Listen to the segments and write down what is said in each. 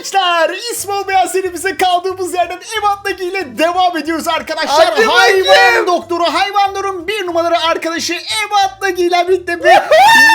Arkadaşlar ismi olmayan serimize kaldığımız yerden Evat'taki ile devam ediyoruz arkadaşlar. Hadi hayvan bakayım. doktoru, hayvanların bir numaralı arkadaşı Evat'taki ile birlikte ve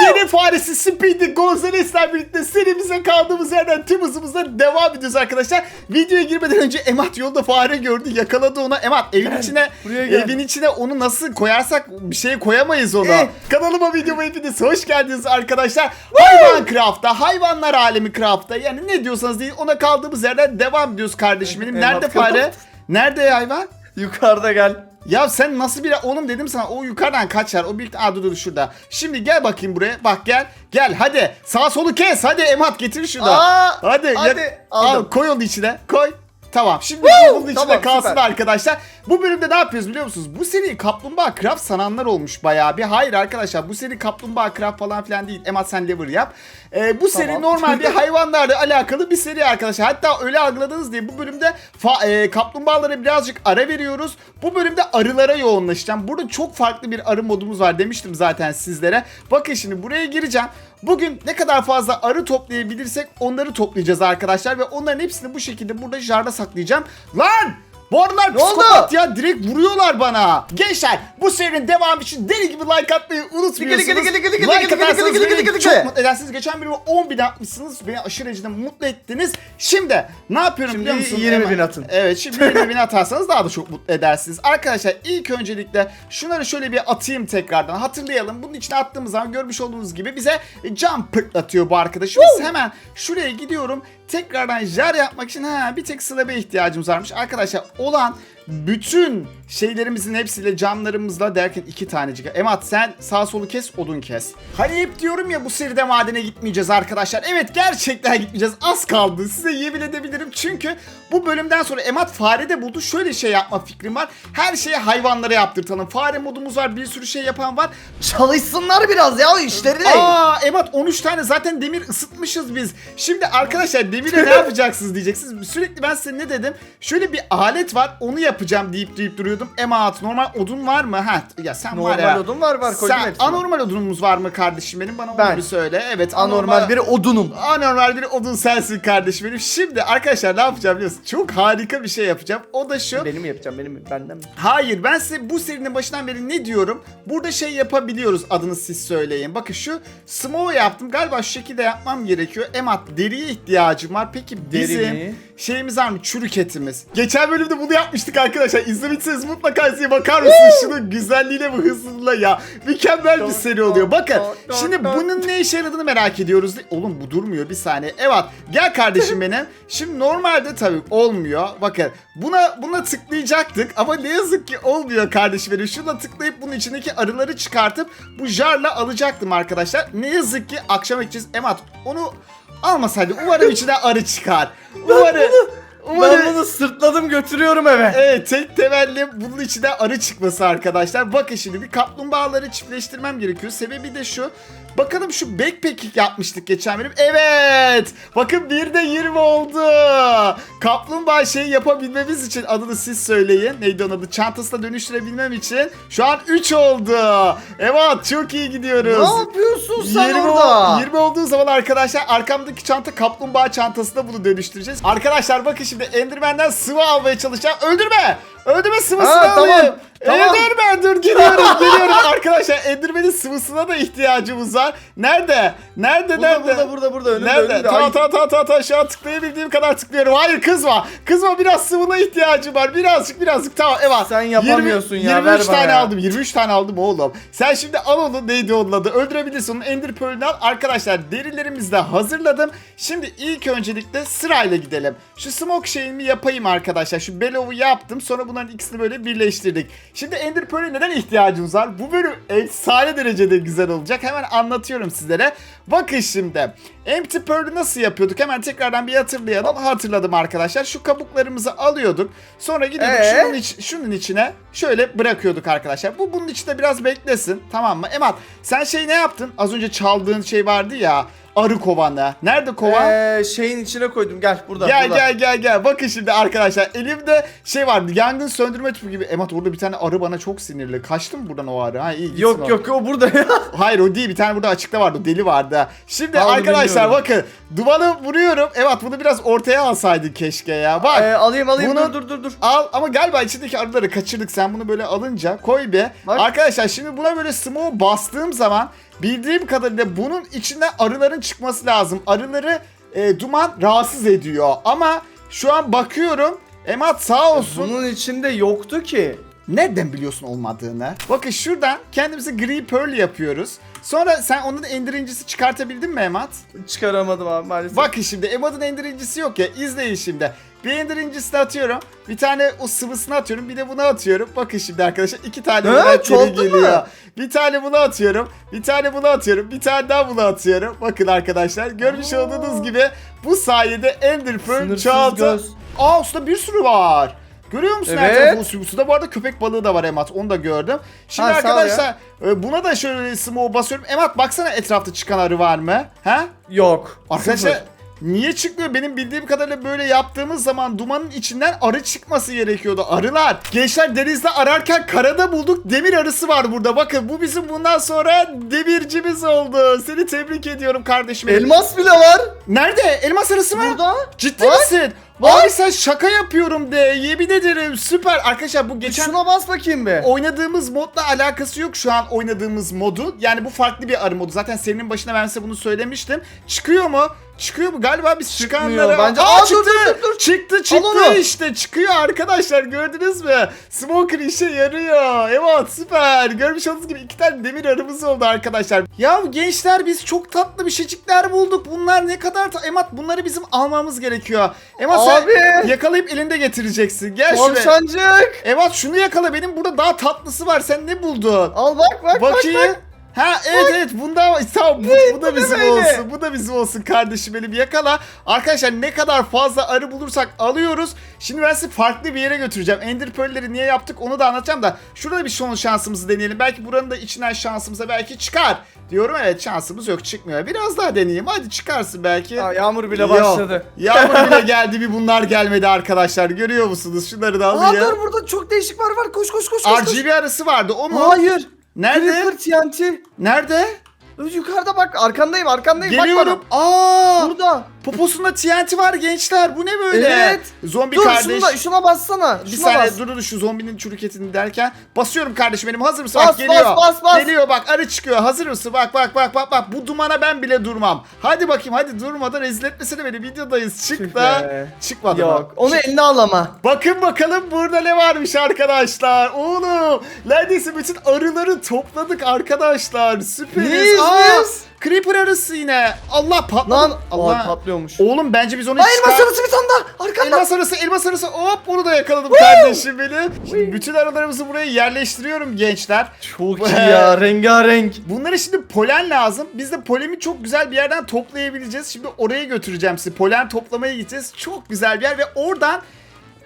yeni faresi Speedy Gonzales'le birlikte serimize kaldığımız yerden tüm hızımızla devam ediyoruz arkadaşlar. Videoya girmeden önce Emat yolda fare gördü yakaladı onu. Emat evin içine gel. evin içine onu nasıl koyarsak bir şey koyamayız ona. Eh. Kanalıma videoma hepiniz hoş geldiniz arkadaşlar. Hayvan Craft'ta, hayvanlar alemi Craft'ta yani ne diyorsanız deyin ona kaldığımız yerden devam ediyoruz kardeşim benim. Nerede fare? Nerede hayvan? Yukarıda gel. Ya sen nasıl bir oğlum dedim sana o yukarıdan kaçar o bir Aa dur dur şurada. Şimdi gel bakayım buraya bak gel gel hadi sağ solu kes hadi Emat getir şunu. Aa, hadi hadi, ya- al koy onu içine koy. Tamam şimdi bunun içinde Tamam, kalsın süper. arkadaşlar. Bu bölümde ne yapıyoruz biliyor musunuz? Bu seri Kaplumbağa Craft sananlar olmuş bayağı bir. Hayır arkadaşlar bu seri Kaplumbağa Craft falan filan değil. Emat sen lever yap. Ee, bu seri Tamam. normal bir hayvanlarla alakalı bir seri arkadaşlar. Hatta öyle algıladınız diye bu bölümde fa- e, kaplumbağalara birazcık ara veriyoruz. Bu bölümde arılara yoğunlaşacağım. Burada çok farklı bir arı modumuz var demiştim zaten sizlere. Bakın şimdi buraya gireceğim. Bugün ne kadar fazla arı toplayabilirsek onları toplayacağız arkadaşlar ve onların hepsini bu şekilde burada jarda saklayacağım. Lan! Bu Ne oldu? psikopat ya direkt vuruyorlar bana. Gençler bu serinin devamı için deli gibi like atmayı unutmuyorsunuz. Gıdı gıdı like atarsanız gıdı çok mutlu edersiniz. Geçen bölümü 10 bin atmışsınız. Beni aşırı derecede mutlu ettiniz. Şimdi ne yapıyorum Şimdi biliyor musun? 20 bin atın. Evet şimdi 20 bin atarsanız daha da çok mutlu edersiniz. Arkadaşlar ilk öncelikle şunları şöyle bir atayım tekrardan. Hatırlayalım. Bunun içine attığımız zaman görmüş olduğunuz gibi bize cam pırtlatıyor bu arkadaşımız. Hemen şuraya gidiyorum. Tekrardan jar yapmak için ha, bir tek slab'e ihtiyacımız varmış. Arkadaşlar olan bütün şeylerimizin hepsiyle camlarımızla derken iki tanecik. Emat sen sağ solu kes odun kes. Hani hep diyorum ya bu seride madene gitmeyeceğiz arkadaşlar. Evet gerçekten gitmeyeceğiz. Az kaldı. Size yemin edebilirim. Çünkü bu bölümden sonra Emat fare de buldu. Şöyle şey yapma fikrim var. Her şeyi hayvanlara yaptırtalım. Fare modumuz var. Bir sürü şey yapan var. Çalışsınlar biraz ya işleri. Aa Emat 13 tane zaten demir ısıtmışız biz. Şimdi arkadaşlar demire ne yapacaksınız diyeceksiniz. Sürekli ben size ne dedim? Şöyle bir alet var onu yapacağım deyip deyip duruyordum. Emat normal odun var mı? Ha ya sen var ya. Normal odun var var koydum Sen hepsini. anormal odunumuz var mı kardeşim benim? Bana onu Ben. bir söyle. Evet Anormal bir odunum. Anormal bir odun sensin kardeşim benim. Şimdi arkadaşlar ne yapacağım biliyorsun? Çok harika bir şey yapacağım. O da şu. Benim mi yapacağım benim mi? Benden mi? Hayır ben size bu serinin başından beri ne diyorum? Burada şey yapabiliyoruz adını siz söyleyin. Bakın şu smoke yaptım. Galiba şu şekilde yapmam gerekiyor. Emat deriye ihtiyacım var. Peki bizim Deri mi? şeyimiz var mı? Çürük etimiz. Geçen bölümde bunu yapmıştık arkadaşlar. İzlemediyseniz mutlaka izleyin. Bakar mısınız şunun güzelliğine ve hızlılığına ya. Mükemmel bir seri oluyor. Bakın şimdi bunun ne işe yaradığını merak ediyoruz. Oğlum bu durmuyor bir saniye. Evet gel kardeşim benim. Şimdi normalde tabii olmuyor. Bakın buna buna tıklayacaktık ama ne yazık ki olmuyor kardeşim benim. Şuna tıklayıp bunun içindeki arıları çıkartıp bu jarla alacaktım arkadaşlar. Ne yazık ki akşam edeceğiz. Emat onu almasaydı umarım içine arı çıkar. Umarım. Umarım. Ben bunu sırtladım götürüyorum eve. Evet tek temelli bunun içinde arı çıkması arkadaşlar. Bakın şimdi bir kaplumbağaları çiftleştirmem gerekiyor. Sebebi de şu. Bakalım şu backpacking yapmıştık geçen bölüm. Evet. Bakın bir de 20 oldu. Kaplumbağa şeyi yapabilmemiz için adını siz söyleyin. Neydi onun adı? Çantasına dönüştürebilmem için. Şu an 3 oldu. Evet çok iyi gidiyoruz. Ne yapıyorsun sen 20, orada? 20 olduğu zaman arkadaşlar arkamdaki çanta kaplumbağa çantasına bunu dönüştüreceğiz. Arkadaşlar bakın şimdi Enderman'den sıvı almaya çalışacağım. Öldürme! Öldürme sıvısını Ha, alayım. tamam. Öldürme dur geliyorum geliyorum. arkadaşlar Enderman'in sıvısına da ihtiyacımız var. Nerede? Nerede Burada, nerede? burada burada burada önümde Nerede? önümde. Tamam tamam tamam tamam tamam şu an tıklayabildiğim kadar tıklıyorum. Hayır kızma. Kızma biraz sıvına ihtiyacım var. Birazcık birazcık tamam evet. Sen yapamıyorsun ya, 23 ver bana tane ya. aldım. 23 tane aldım oğlum. Sen şimdi al onu neydi onun adı? Öldürebilirsin onun Ender Pearl'ünü al. Arkadaşlar derilerimizi de hazırladım. Şimdi ilk öncelikle sırayla gidelim. Şu smoke şeyimi yapayım arkadaşlar. Şu Bellow'u yaptım. Sonra bunların ikisini böyle birleştirdik. Şimdi Ender Pearl'e neden ihtiyacımız var? Bu bölüm efsane derecede güzel olacak. Hemen anlatıyorum sizlere. Bakın şimdi. Empty Pearl'ü nasıl yapıyorduk? Hemen tekrardan bir hatırlayalım. Hatırladım arkadaşlar. Şu kabuklarımızı alıyorduk. Sonra gidiyorduk Ee? şunun, iç- şunun içine şöyle bırakıyorduk arkadaşlar. Bu bunun içinde biraz beklesin. Tamam mı? Emat sen şey ne yaptın? Az önce çaldığın şey vardı ya. Arı kovanı. Nerede kovan? Ee, şeyin içine koydum. Gel burada. Gel burada. gel gel gel. Bakın şimdi arkadaşlar elimde şey vardı. Yangın söndürme tüpü gibi. Emat orada bir tane arı bana çok sinirli. Kaçtı mı buradan o arı? Ha iyi gitsin o. Yok yok o burada ya. Hayır o değil. Bir tane burada açıkta vardı. O deli vardı. Şimdi onu arkadaşlar bilmiyorum. bakın. Dumanı vuruyorum. Evet bunu biraz ortaya alsaydın keşke ya. Bak. Ee, alayım alayım Bunu- dur dur dur dur. Al ama galiba içindeki arıları kaçırdık. Sen bunu böyle alınca koy be. Bak. Arkadaşlar şimdi buna böyle smoke bastığım zaman bildiğim kadarıyla bunun içinden arıların çıkması lazım. Arıları e, duman rahatsız ediyor. Ama şu an bakıyorum. Emat sağ olsun. Bunun içinde yoktu ki. Nereden biliyorsun olmadığını? Bakın şuradan kendimize gri pearl yapıyoruz. Sonra sen onun endirincisi çıkartabildin mi Emat? Çıkaramadım abi maalesef. Bakın şimdi Emad'ın endirincisi yok ya. İzleyin şimdi. Bir endirincisini atıyorum. Bir tane o sıvısını atıyorum. Bir de bunu atıyorum. Bakın şimdi arkadaşlar iki tane mı? geliyor. Bir tane bunu atıyorum. Bir tane bunu atıyorum. Bir tane daha bunu atıyorum. Bakın arkadaşlar. Görmüş Aa. olduğunuz gibi bu sayede Ender Pearl çoğaltı. Aa suda bir sürü var. Görüyor musun her Evet. tarafı su? Suda bu arada köpek balığı da var Emat. Onu da gördüm. Şimdi Ha, arkadaşlar e, buna da şöyle smoke basıyorum. Emat baksana etrafta çıkan arı var mı? Ha? Yok. Arkadaşlar Sıfır. Niye çıkmıyor? Benim bildiğim kadarıyla böyle yaptığımız zaman dumanın içinden arı çıkması gerekiyordu. Arılar. Gençler denizde ararken karada bulduk. Demir arısı var burada. Bakın bu bizim bundan sonra demircimiz oldu. Seni tebrik ediyorum kardeşim. Elmas bile var. Nerede? Elmas arısı mı? Burada. Ciddi Var. misin? Abi sen şaka yapıyorum de. Yemin ederim. Süper. Arkadaşlar bu geçen Şuna bas bakayım be. oynadığımız modla alakası yok şu an oynadığımız modu. Yani bu farklı bir arı modu. Zaten serinin başında ben size bunu söylemiştim. Çıkıyor mu? Çıkıyor mu? Galiba biz Çıkmıyor. çıkanlara... Bence- Aa, Aa, çıktı. dur, dur, dur. Çıktı çıktı işte. Çıkıyor arkadaşlar gördünüz mü? Smoker işe yarıyor. Evet süper. Görmüş olduğunuz gibi iki tane demir arımız oldu arkadaşlar. Ya gençler biz çok tatlı bir şeycikler bulduk. Bunlar ne kadar... Ta- Emat bunları bizim almamız gerekiyor. Emat Abi. sen yakalayıp elinde getireceksin. Gel şuraya. Tavşancık. Evet şunu yakala benim burada daha tatlısı var sen ne buldun? Al bak bak bak Bakayım. bak. Ha evet evet bunda tamam bu, bu da bizim olsun. Bu da bizim olsun kardeşim benim yakala. Arkadaşlar ne kadar fazla arı bulursak alıyoruz. Şimdi ben sizi farklı bir yere götüreceğim. Ender Pearl'leri niye yaptık onu da anlatacağım da. Şurada bir son şansımızı deneyelim. Belki buranın da içinden şansımıza belki çıkar. Diyorum evet şansımız yok çıkmıyor. Biraz daha deneyeyim. Hadi çıkarsın belki. Aa, yağmur bile Yok. başladı. Yağmur bile geldi bir bunlar gelmedi arkadaşlar. Görüyor musunuz? Şunları da Aa alayım. dur burada çok değişik var var koş koş koş koş. koş. RGB arası vardı o mu? Hayır. Nerede? Creeper TNT. Nerede? Yukarıda bak arkandayım arkandayım Geliyorum. bak Aa! bana. Burada. Poposunda TNT var gençler. Bu ne böyle? Evet. Zombi Dur kardeş. şuna, şuna bassana. bir Şuna saniye bas. dur dur şu zombinin çürük etini derken basıyorum kardeşim benim hazır mısın? Bas, bak geliyor. bas, bas, bas. Geliyor bak arı çıkıyor hazır mısın? Bak bak bak bak bak bu dumana ben bile durmam. Hadi bakayım hadi durmadan rezil etmesene beni videodayız. Çık da. be. Çıkmadı Yok bak. onu eline al ama. Bakın bakalım burada ne varmış arkadaşlar. Oğlum neredeyse bütün arıları topladık arkadaşlar. Süperiz. Neyiz Aa, biz? Creeper arısı yine. Allah patladı. Lan Allah. Aa, patlıyormuş. Oğlum bence biz onu Aa çıkar- elmas arası bir tane daha. Arkanda. Elmas arası, elmas arası. Hop onu da yakaladım kardeşim benim. Şimdi bütün aralarımızı buraya yerleştiriyorum gençler. Çok iyi ya rengarenk. Bunlara şimdi polen lazım. Biz de poleni çok güzel bir yerden toplayabileceğiz. Şimdi oraya götüreceğim sizi. Polen toplamaya gideceğiz. Çok güzel bir yer ve oradan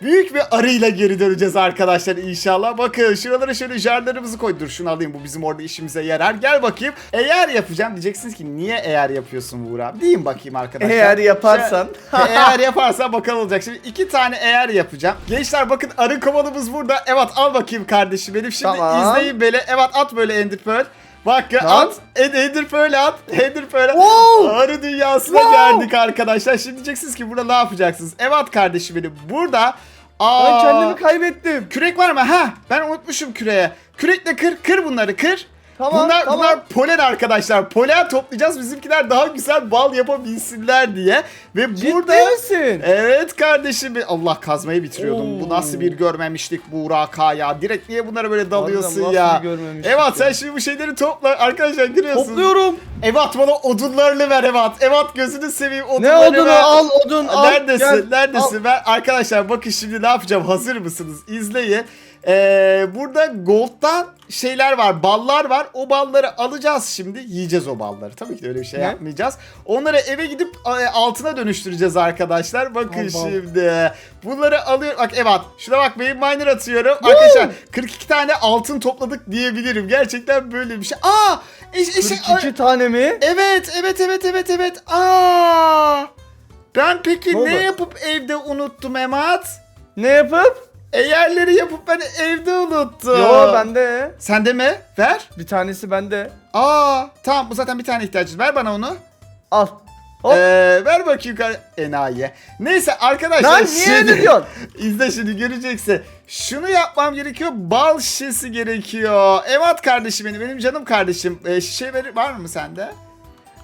büyük bir arıyla geri döneceğiz arkadaşlar inşallah. Bakın şuralara şöyle jarlarımızı koy. Dur şunu alayım bu bizim orada işimize yarar. Gel bakayım. Eğer yapacağım diyeceksiniz ki niye eğer yapıyorsun Buğra abi? Diyeyim bakayım arkadaşlar. Eğer yaparsan. eğer yaparsan bakalım olacak. Şimdi iki tane eğer yapacağım. Gençler bakın arı kovanımız burada. Evet al bakayım kardeşim benim. Şimdi Tamam. izleyin böyle. Evet at böyle Ender Pearl. Bak ya Lan. at. Ed- Ender Pearl at. Pearl at. Wow. Arı dünyasına Wow. geldik arkadaşlar. Şimdi diyeceksiniz ki burada ne yapacaksınız? Evet kardeşim benim. Burada Aa, Ben kendimi kaybettim. Kürek var mı? Ha, ben unutmuşum küreğe. Kürekle kır, kır bunları, kır. Tamam, bunlar, tamam. bunlar polen arkadaşlar. Polen toplayacağız bizimkiler daha güzel bal yapabilsinler diye. Ve Ciddi burada... misin? Evet kardeşim. Allah kazmayı bitiriyordum. Oo. Bu nasıl bir görmemişlik Buğra ya. Direkt niye bunlara böyle dalıyorsun Harbiden ya? Evet sen şimdi bu şeyleri topla. Arkadaşlar görüyorsun. Topluyorum. Evet bana odunlarını ver Evet. Evet gözünü seveyim Ne odunlarını odunu ver. al odun al. Neredesin? Gel, Neredesin? Ben arkadaşlar bakın şimdi ne yapacağım? Hazır mısınız? İzleyin. Ee, burada gold'dan şeyler var, ballar var. O balları alacağız şimdi. Yiyeceğiz o balları. Tabii ki de öyle bir şey Ne? yapmayacağız. Onları eve gidip e, altına dönüştüreceğiz arkadaşlar. Bakın bal. şimdi. Bunları alıyor. Bak evet. Şuna bak benim miner atıyorum. Arkadaşlar 42 tane altın topladık diyebilirim. Gerçekten böyle bir şey. Aa! E, e, şey, 42 tane mi? Evet, evet, evet, evet, evet. Aa! Ben peki Ne ne, yapıp evde unuttum Emat? Ne yapıp? E yerleri yapıp ben evde unuttum. Yo bende. Sende mi? Ver. Bir tanesi bende. Aa, tamam bu zaten bir tane ihtiyacımız. Ver bana onu. Al. Hop. Ee, ver bakayım kar- enayi. Neyse arkadaşlar Lan niye şimdi- öyle diyorsun? İzle şimdi göreceksin. Şunu yapmam gerekiyor. Bal şişesi gerekiyor. Emat kardeşim benim. Benim canım kardeşim. Ee, şişe verir, var mı sende?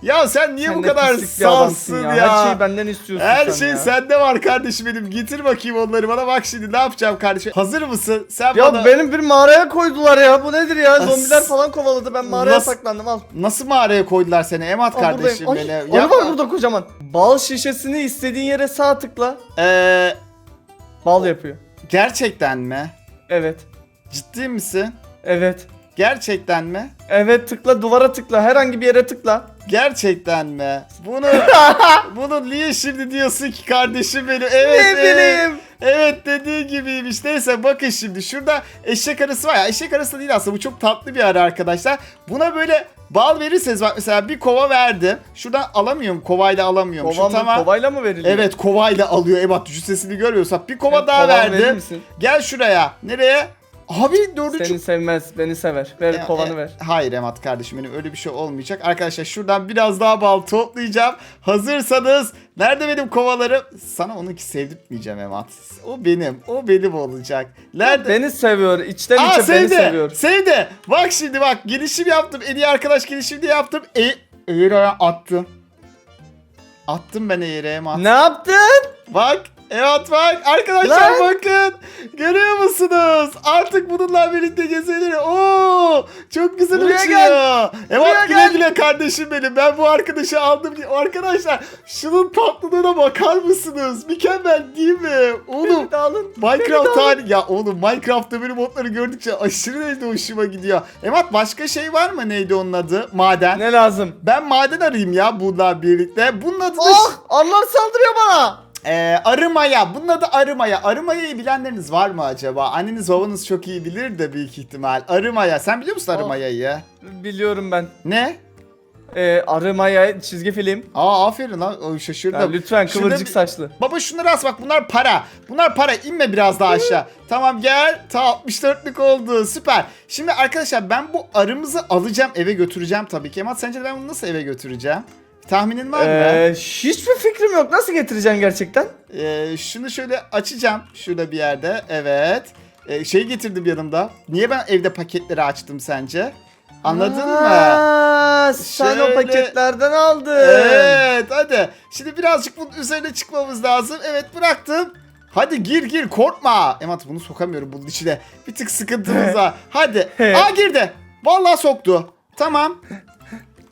Ya sen niye Sen bu kadar adamsın safsın ya? Her şeyi benden istiyorsun Her şey ya. sende var kardeşim benim. Getir bakayım onları bana. Bak şimdi ne yapacağım kardeşim. Hazır mısın? Sen Ya bana benim bir mağaraya koydular ya. Bu nedir ya? As- Zombiler falan kovaladı. Ben mağaraya Nasıl- saklandım. Al. nasıl mağaraya koydular seni Emat Al kardeşim buradayım. Ay, beni? arı var burada kocaman. Bal şişesini istediğin yere sağ tıkla. Ee, Bal yapıyor. gerçekten mi? Evet. Ciddi misin? Evet. Gerçekten mi? Evet tıkla duvara tıkla. Herhangi bir yere tıkla. Gerçekten mi? Bunu bunu niye şimdi diyorsun ki kardeşim benim? Evet, ne evet. bileyim. Evet dediği gibiymiş. Neyse bakın şimdi şurada eşek arısı var ya. Eşek arısı değil aslında bu çok tatlı bir arı arkadaşlar. Buna böyle bal verirseniz bak mesela bir kova verdim. Şuradan alamıyorum. Kovayla alamıyorum. Kova mı? Kovayla mı veriliyor? Evet kovayla alıyor. Ebat cüssesini görüyorsan bir kova Evet, daha verdim. misin? Gel şuraya. Nereye? Abi dördüncü Seni sevmez. Beni sever. Ver e, kovanı e, ver. Hayır Emat kardeşim benim öyle bir şey olmayacak. Arkadaşlar şuradan biraz daha bal toplayacağım. Hazırsanız nerede benim kovalarım? Sana onunki sevdirtmeyeceğim Emat. O benim. O benim olacak. Nerede? Beni seviyor. İçten Aa içe beni sevdi. seviyor. Sevdi. Bak şimdi bak gelişim yaptım. En iyi arkadaş gelişimini yaptım. E Eğir'e attım. Attım ben Eğir'e Emat. Ne yaptın? Bak. Evet bak arkadaşlar Lan. bakın görüyor musunuz artık bununla birlikte gezelim Oo çok güzel Buraya uçuyor Buraya Evet güle gel. güle kardeşim benim ben bu arkadaşı aldım arkadaşlar şunun tatlılığına bakar mısınız mükemmel değil mi oğlum. Minecraft tarihi ya oğlum Minecraft'ta böyle modları gördükçe aşırı derecede hoşuma gidiyor. Emat başka şey var mı neydi onun adı maden Ne lazım? ben maden arayayım ya bununla birlikte bunun adı da Oh! Allah saldırıyor bana. Ee, arımaya. Bunun adı arımaya. Arımaya'yı bilenleriniz var mı acaba? Anneniz babanız çok iyi bilir de büyük ihtimal. Arımaya. Sen biliyor musun Oh. arımayayı? Biliyorum ben. Ne? Ee, arımaya çizgi film. Aa aferin lan. O şaşırdım. Ya lütfen kıvırcık bir- saçlı. Baba şunları as bak bunlar para. Bunlar para. İnme biraz daha aşağı. tamam gel. Ta 64'lük oldu. Süper. Şimdi arkadaşlar ben bu arımızı alacağım eve götüreceğim tabii ki. Emat sence ben bunu nasıl eve götüreceğim? Tahminin var mı? Ee, hiçbir fikrim yok. Nasıl getireceksin gerçekten? Ee, şunu şöyle açacağım şurada bir yerde. Evet. Ee, şey getirdim yanımda. Niye ben evde paketleri açtım sence? Anladın mı? Aa, Sen o Şöyle- paketlerden aldın. Evet hadi. Şimdi birazcık bunun üzerine çıkmamız lazım. Evet bıraktım. Hadi gir gir korkma. Emat bunu sokamıyorum bunun içine. Bir tık sıkıntımız var. Hadi. Aa girdi. Vallahi soktu. Tamam.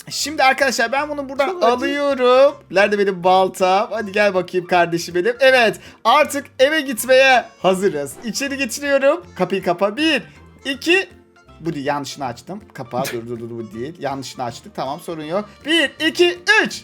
Şimdi arkadaşlar ben bunu buradan Çok acı. alıyorum. Nerede benim baltam? Hadi gel bakayım kardeşim benim. Evet artık eve gitmeye hazırız. İçeri getiriyorum. Kapıyı kapa. Bir, iki, bu değil yanlışını açtım. Kapağı dur dur dur bu değil. Yanlışını açtık tamam sorun yok. Bir, iki, üç.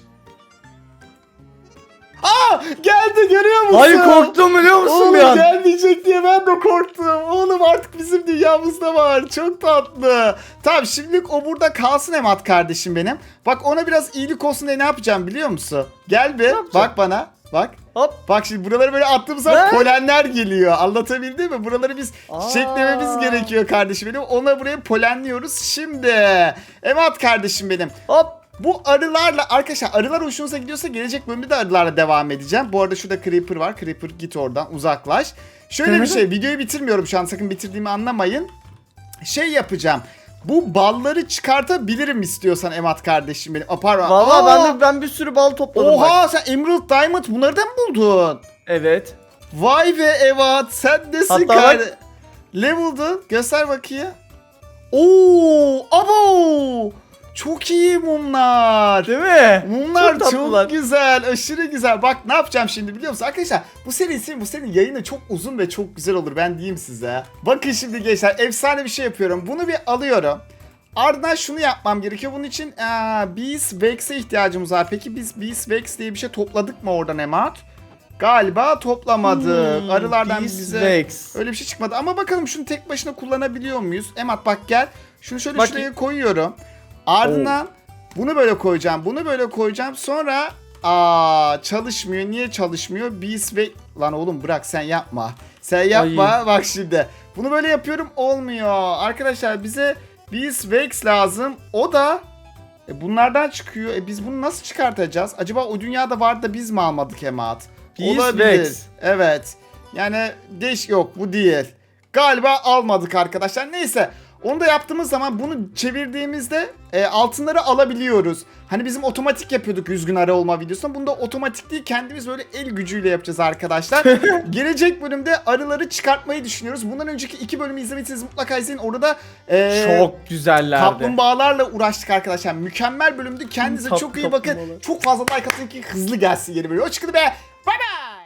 Aa geldi görüyor musun? Ay korktum biliyor musun Oğlum bir an? gelmeyecek diye ben de korktum. Oğlum artık bizim dünyamızda var. Çok tatlı. Tamam şimdilik o burada kalsın Emat kardeşim benim. Bak ona biraz iyilik olsun diye ne yapacağım biliyor musun? Gel bir bak bana. Bak. Hop. Bak şimdi buraları böyle attığımız zaman Ne? polenler geliyor. Anlatabildim mi? Buraları biz Aa. çiçeklememiz gerekiyor kardeşim benim. Ona buraya polenliyoruz şimdi. Emat kardeşim benim. Hop. Bu arılarla arkadaşlar arılar hoşunuza gidiyorsa gelecek bölümde de arılarla devam edeceğim. Bu arada şurada Creeper var. Creeper git oradan uzaklaş. Şöyle bir şey videoyu bitirmiyorum şu an sakın bitirdiğimi anlamayın. Şey yapacağım. Bu balları çıkartabilirim istiyorsan Emat kardeşim benim. Aa, pardon. Valla ben de ben bir sürü bal topladım. bak. Oha sen Emerald Diamond bunları da mı buldun? Evet. Vay be Evat sen nesin Hatta bak- buldun? Göster bakayım. Oo, abo! Çok iyi mumlar. Değil mi? Mumlar Çok çok, güzel, aşırı güzel. Bak ne yapacağım şimdi biliyor musun? Arkadaşlar bu seri ismi, bu serinin yayını çok uzun ve çok güzel olur ben diyeyim size. Bakın şimdi gençler efsane bir şey yapıyorum. Bunu bir alıyorum. Ardından şunu yapmam gerekiyor. Bunun için ee, Bees Wax'e ihtiyacımız var. Peki biz Bees Wax diye bir şey topladık mı oradan Emat? Galiba toplamadık. Hmm, Arılardan Bees bize Wax. öyle bir şey çıkmadı. Ama bakalım şunu tek başına kullanabiliyor muyuz? Emat bak gel. Şunu şöyle Bakayım. şuraya koyuyorum. Ardından bunu böyle koyacağım. Bunu böyle koyacağım. Sonra aa çalışmıyor. Niye çalışmıyor? Bees ve lan oğlum bırak sen yapma. Sen yapma. Bak şimdi. Bunu böyle yapıyorum olmuyor. Arkadaşlar bize Bees Wax lazım. O da e, bunlardan çıkıyor. E, biz bunu nasıl çıkartacağız? Acaba o dünyada vardı da biz mi almadık Emat? Bees Olabilir. Wax. Evet. Yani değiş yok bu değil. Galiba almadık arkadaşlar. Neyse. Onu da yaptığımız zaman bunu çevirdiğimizde e, altınları alabiliyoruz. Hani bizim otomatik yapıyorduk 100 gün ara olma videosunda. Bunu da otomatik değil kendimiz böyle el gücüyle yapacağız arkadaşlar. Gelecek bölümde arıları çıkartmayı düşünüyoruz. Bundan önceki iki bölümü izlemediyseniz mutlaka izleyin. Orada e, Çok güzellerdi. kaplumbağalarla uğraştık arkadaşlar. Mükemmel bölümdü. Kendinize Kap- çok iyi bakın. Çok fazla like atın ki hızlı gelsin yeni bölüm. Hoşçakalın be. Bay bay.